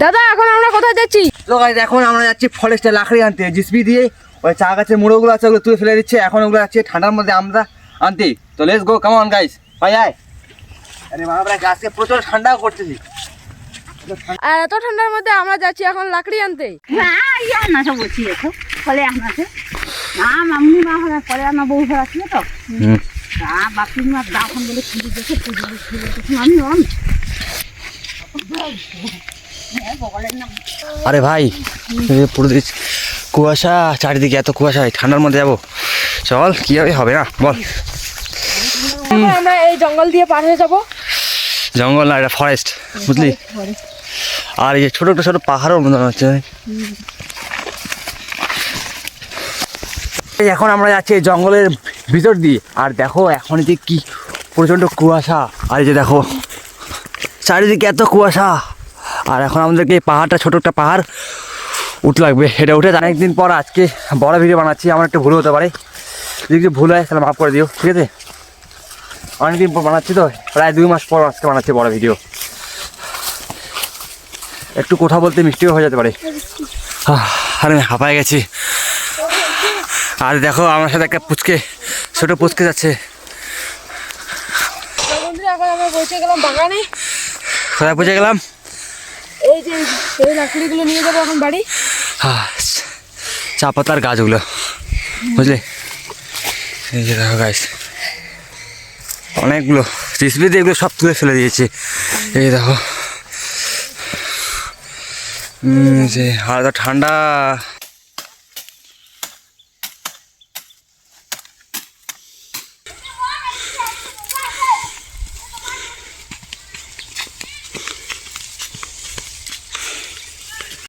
দাদা এখন আমরা কোথায় যাচ্ছি? তো গাইজ এখন আমরা যাচ্ছি ফরেস্টে লাকড়ি আনতে জিসপি দিয়ে। ওই চা গাছের মুড়োগুলো আছে ওগুলো তুলে ফেলে দিচ্ছে। এখন ওগুলো যাচ্ছে ঠান্ডার মধ্যে আমরা আনতে। তো let's go come on guys ভাই আয়। আরে বাবা গাছকে প্রচুর ঠান্ডা করতেছি। আর এত ঠান্ডার মধ্যে আমরা যাচ্ছি এখন লাকড়ি আনতে। না ইয়া না সব বলছি দেখো। ফলে আপনাকে না মামনি মা হলে পরে আমার বউ ঘর আসলে তো। তা বাপি মা দাখন বলে খুঁজে দেখে খুঁজে খুঁজে আমি অন আরে ভাই পুরো কুয়াশা চারিদিকে এত কুয়াশা এই ঠান্ডার মধ্যে যাব। চল কি হবে হবে না বল। আমরা এই জঙ্গল দিয়ে পার হয়ে যাব। জঙ্গল না এটা ফরেস্ট বুঝলি? আর এই ছোট ছোট ছোট পাহাড়ও মনে হচ্ছে। এই এখন আমরা যাচ্ছি জঙ্গলের ভিতর দিয়ে। আর দেখো এখন যে কি প্রচণ্ড কুয়াশা। আর এই যে দেখো চারিদিকে এত কুয়াশা। আর এখন আমাদেরকে এই পাহাড়টা ছোটো একটা পাহাড় উঠ লাগবে। এটা উঠে অনেকদিন পর আজকে বড় ভিডিও বানাচ্ছি। আমার একটু ভুল হতে পারে। যদি কিছু ভুল হয় তাহলে মাফ করে দিও ঠিক আছে? অনেকদিন পর বানাচ্ছি তো প্রায় দুই মাস পর আজকে বানাচ্ছি বড় ভিডিও একটু কথা বলতে মিষ্টিও হয়ে যেতে পারে। আরে আমি হাঁপায় গেছি। আর দেখো আমার সাথে একটা পুচকে ছোটো পুচকে যাচ্ছে। বন্ধুরা পৌঁছে গেলাম বাগানে কোথায় পুজে গেলাম এই যে এই লাকড়িগুলো নিয়ে যাব এখন বাড়ি। হ্যাঁ চা পাতার গাছগুলো, বুঝলি? এই যে দেখো গাছ অনেকগুলো রিসবিতে এগুলো সব তুলে ফেলে দিয়েছে। এই দেখো। যে তো ঠান্ডা।